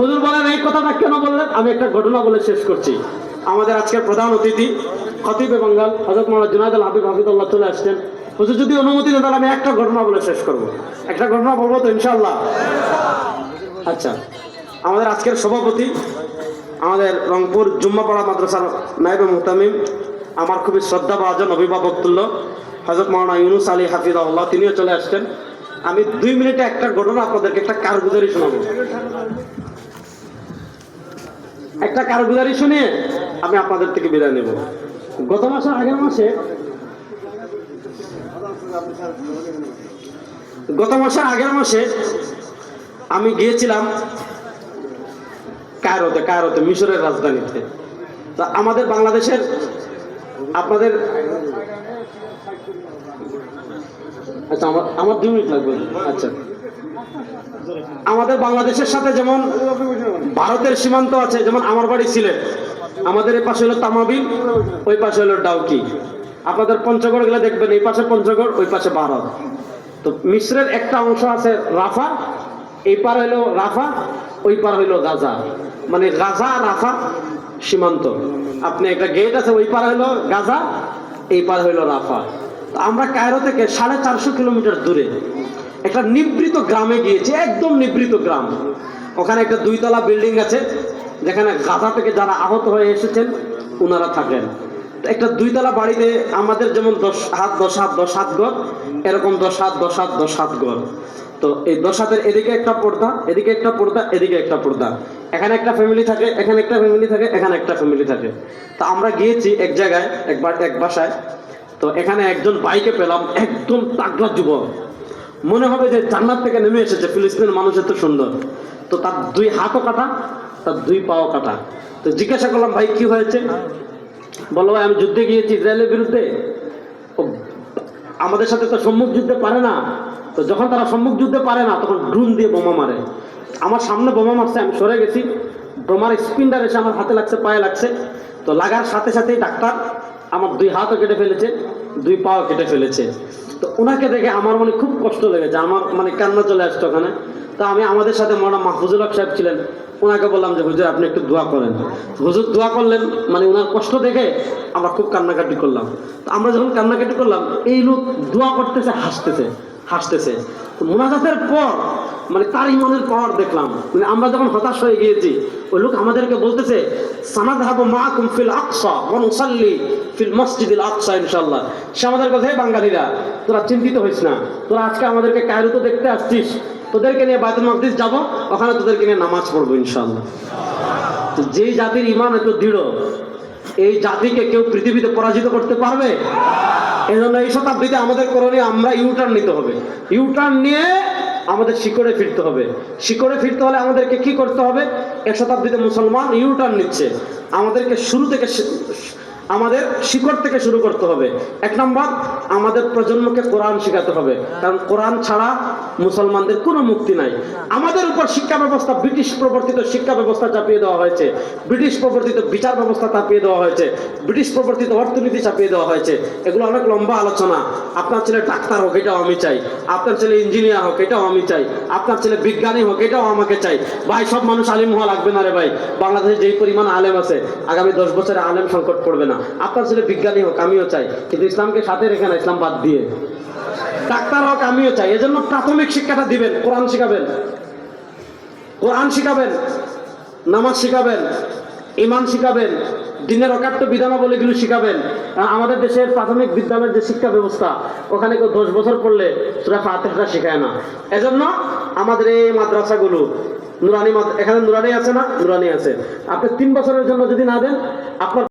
হুজুর বলেন, এই কথাটা কেন বললেন? আমি একটা ঘটনা বলে শেষ করছি। আমাদের আজকের প্রধান অতিথি খতিবে বাঙ্গাল হজরত মোহাম্মদ জুনায়দ আল হাবিব হাফিদুল্লাহ চলে আসছেন। হুজুর, যদি অনুমতি দেন, তাহলে আমি একটা ঘটনা বলে শেষ করব। একটা ঘটনা বলব তো ইনশাল্লাহ আচ্ছা আমাদের আজকের সভাপতি আমাদের রংপুর জুম্মাপাড়া মাদ্রাসার নাইবে মুহতামিম, আমার খুবই শ্রদ্ধা ভাজন অভিভাবক তুল্য হজরত মৌলানা ইউনুস আলী হাফিজাউল্লাহ তিনিও চলে আসছেন। আমি দুই মিনিটে একটা ঘটনা আপনাদেরকে একটা কারগুজারি শোনাবো। একটা কারগুজারি শুনিয়ে আমি আপনাদের থেকে বিদায় নেব। গত মাসে আগের মাসে গত মাসে আগের মাসে আমি গিয়েছিলাম কায়রোতে কায়রোতে, মিশরের রাজধানীতে। তা আমাদের বাংলাদেশের আপনাদের আচ্ছা আমার আমার দুই মিনিট লাগবে। আচ্ছা। আমাদের বাংলাদেশের সাথে যেমন ভারতের সীমান্ত আছে, যেমন আমার বাড়ি সিলেট, আমাদের এই পাশে হলো তামাবিল ওই পাশে হলো ডাউকি। আপনাদের পঞ্চগড় গেলে দেখবেন এই পাশে পঞ্চগড়, ওই পাশে ভারত। তো মিশ্রের একটা অংশ আছে রাফা, এই পার হইল রাফা, ওই পার হইল গাজা। মানে গাজা, রাফা সীমান্ত। আপনি একটা গেট আছে, ওই পার হইল গাজা, এই পার হইল রাফা। আমরা কায়রো থেকে সাড়ে চারশো কিলোমিটার দূরে একটা নিবৃত গ্রামে গিয়েছি, একদম নিবৃত গ্রাম। ওখানে একটা দুইতলা বিল্ডিং আছে, যেখানে গাজা থেকে যারা আহত হয়ে এসেছেন ওনারা থাকেন। একটা দুইতলা বাড়িতে আমাদের যেমন দশ হাত দশ হাত দশ হাত ঘর, এরকম দশ হাত দশ হাত দশ হাত ঘর। তো এই দশ হাতের এদিকে একটা পর্দা, এদিকে একটা পর্দা, এদিকে একটা পর্দা। এখানে একটা ফ্যামিলি থাকে, এখানে একটা ফ্যামিলি থাকে, এখানে একটা ফ্যামিলি থাকে। তো আমরা গিয়েছি এক জায়গায়, একবার এক বাসায়। তো এখানে একজন বাইকে পেলাম, একদম তাগড়া যুবক। মনে হবে যে জান্নাত থেকে নেমে এসেছে। ফিলিস্তিনের মানুষ এত সুন্দর। তো তার দুই হাতও কাটা, তার দুই পাও কাটা। তো জিজ্ঞাসা করলাম, ভাই, কি হয়েছে? বলো ভাই, আমি যুদ্ধে গিয়েছি ইসরায়েলের বিরুদ্ধে। আমাদের সাথে তো সম্মুখ যুদ্ধে পারে না। তো যখন তারা সম্মুখ যুদ্ধে পারে না, তখন ড্রোন দিয়ে বোমা মারে। আমার সামনে বোমা মারছে, আমি সরে গেছি। বোমার স্পিন্ডার এসে আমার হাতে লাগছে, পায়ে লাগছে। তো লাগার সাথে সাথেই ডাক্তার আমার দুই হাতও কেটে ফেলেছে, দুই পাও কেটে ফেলেছে। তো ওনাকে দেখে আমার মনে খুব কষ্ট লেগে যে আমার মানে কান্না চলে আসতো ওখানে। তো আমি আমাদের সাথে মৌলানা মাহফুজুল হক সাহেব ছিলেন। ওনাকে বললাম যে, হুজুর, আপনি একটু দোয়া করেন। হুজুর দোয়া করলেন। মানে ওনার কষ্ট দেখে আমরা খুব কান্নাকাটি করলাম। তো আমরা যখন কান্নাকাটি করলাম, এই লোক দোয়া করতেছে, হাসতেছে হাসতেছে। তো মোনাজাতের পর মানে তার ইমানের পাওয়ার দেখলাম। মানে আমরা যখন হতাশ হয়ে গিয়েছি, ওই লোক আমাদেরকে বলতেছে সানাদ হাবো মা ফিল আকসা বনসাল্লি ফিল মসজিদিল আকসা ইনশাল্লাহ সে আমাদের কথা, "হে বাঙালিরা, তোরা চিন্তিত হইস না। তোরা আজকে আমাদেরকে কায়রুতে দেখতে আসছিস। তোদেরকে নিয়ে বায়তুল মকদিস যাব, ওখানে তোদেরকে নিয়ে নামাজ পড়ব ইনশাল্লাহ তো যেই জাতির ইমান এত দৃঢ়, এই জাতিকে কেউ পৃথিবীতে পরাজিত করতে পারবে? এই জন্য এই শতাব্দীতে আমাদের করণীয় আমরা ইউটার্ন নিতে হবে। ইউটার্ন নিয়ে আমাদের শিকড়ে ফিরতে হবে। শিকড়ে ফিরতে হলে আমাদেরকে কি করতে হবে? এক শতাব্দীতে মুসলমান ইউটার্ন নিচ্ছে। আমাদেরকে শুরু থেকে আমাদের শিকড় থেকে শুরু করতে হবে। এক নম্বর, আমাদের প্রজন্মকে কোরআন শেখাতে হবে। কারণ কোরআন ছাড়া মুসলমানদের কোনো মুক্তি নাই। আমাদের উপর শিক্ষা ব্যবস্থা, ব্রিটিশ প্রবর্তিত শিক্ষা ব্যবস্থা চাপিয়ে দেওয়া হয়েছে। ব্রিটিশ প্রবর্তিত বিচার ব্যবস্থা চাপিয়ে দেওয়া হয়েছে। ব্রিটিশ প্রবর্তিত অর্থনীতি চাপিয়ে দেওয়া হয়েছে। এগুলো অনেক লম্বা আলোচনা। আপনার ছেলে ডাক্তার হোক, এটাও আমি চাই। আপনার ছেলে ইঞ্জিনিয়ার হোক, এটাও আমি চাই। আপনার ছেলে বিজ্ঞানী হোক, এটাও আমাকে চাই। ভাই, সব মানুষ আলিম হওয়া লাগবে না রে ভাই। বাংলাদেশে যেই পরিমাণ আলেম আছে, আগামী দশ বছরে আলেম সংকট পড়বে না। আপনার ছেলে বিজ্ঞানী হোক, আমিও চাই। কিন্তু ইসলামকে সাথে রেখে না, ইসলাম বাদ দিয়ে। ডাক্তার হোক, আমিও চাই। এজন্য প্রাথমিক শিক্ষাটা দিবেন, কোরআন শিখাবেন। কোরআন শিখাবেন, নামাজ শিখাবেন, ইমান শিখাবেন, দিনের অকাট্য বিধানাবলীগুলো শিখাবেন। আমাদের দেশের প্রাথমিক বিদ্যালয়ের যে শিক্ষা ব্যবস্থা, ওখানে কেউ দশ বছর পড়লে সুরা ফাতেহা শেখায় না। এজন্য আমাদের এই মাদ্রাসাগুলো, নুরানি এখানে নুরানি আছে না? নুরানি আছে। আপনি তিন বছরের জন্য যদি না দেন, আপনার